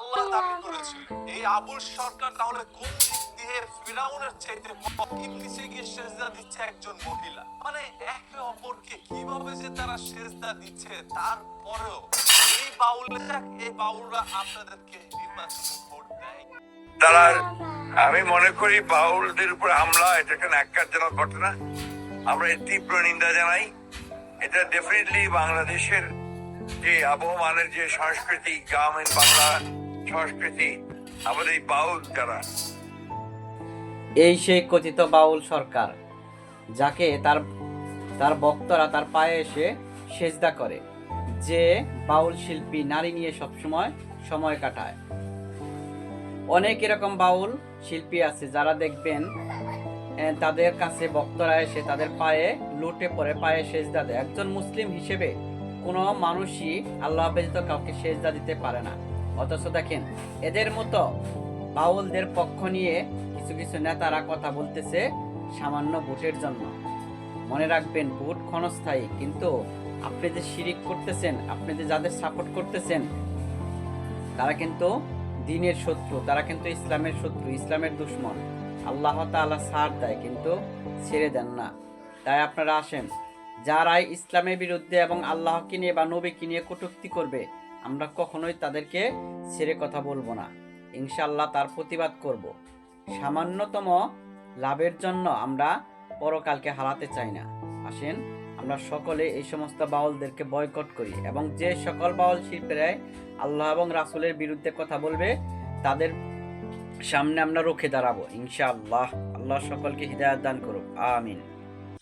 আল্লাহ দাবি করেছিল এই আবুল সরকার তাহলে কোন দিক দিয়ে ফিরাউনের চাইতে গিয়ে সেজদা দিচ্ছে একজন মহিলা। মানে একে অপরকে কীভাবে যে তারা সেজদা দিচ্ছে তারপরেও এই বাউলরা এই বাউলরা আপনাদেরকে ভোট দেয়। তারা আমি মনে করি বাউলদের উপর হামলা, এটা একটা ন্যাক্কারজনক ঘটনা? আমরা এর তীব্র নিন্দা জানাই। এটা ডেফিনেটলি বাংলাদেশের যে আবহমানের যে সংস্কৃতি, গ্রামীণ বাংলা সংস্কৃতি, আমাদের এই বাউল যারা এই সেই কথিত বাউল সরকার, যাকে তার তার ভক্তরা তার পায়ে এসে সেজদা করে, যে বাউল শিল্পী নারী নিয়ে সবসময় সময় কাটায়। অনেক এরকম বাউল শিল্পী আছে যারা দেখবেন তাদের কাছে ভক্তরা এসে তাদের পায়ে লুটে পড়ে, পায়ে সেজদা দেয়। একজন মুসলিম হিসেবে কোনো মানুষই আল্লাহ ব্যতীত কাউকে সেজদা দিতে পারে না। অথচ দেখেন, এদের মতো বাউলদের পক্ষ নিয়ে কিছু কিছু নেতারা কথা বলতেছে সামান্য ভোটের জন্য। মনে রাখবেন, ভোট ক্ষণস্থায়ী, কিন্তু আপনি যে শিরিক করতেছেন, আপনি যে যাদের সাপোর্ট করতেছেন, তারা কিন্তু দিনের শত্রু, তারা কিন্তু ইসলামের শত্রু, ইসলামের দুশ্মন। আল্লাহ তাআলা সার দেয়, কিন্তু ছেড়ে দেন না। তাই আপনারা আসেন, যারাই ইসলামের বিরুদ্ধে এবং আল্লাহকে নিয়ে বা নবীকে নিয়ে কটুক্তি করবে আমরা কখনোই তাদেরকে ছেড়ে কথা বলব না। ইনশাল্লাহ তার প্রতিবাদ করব। সামান্যতম লাভের জন্য আমরা পরকালকে হারাতে চাই না। আসেন, আমরা সকলে এই সমস্ত বাউলদেরকে বয়কট করি এবং যে সকল বাউল শিল্পীরাই আল্লাহ এবং রাসূলের বিরুদ্ধে কথা বলবে, তাদের সামনে আমরা রুখে দাঁড়াবো। ইনশাআল্লাহ, আল্লাহ সকলকে হৃদায়ত দান করুক। আমিন।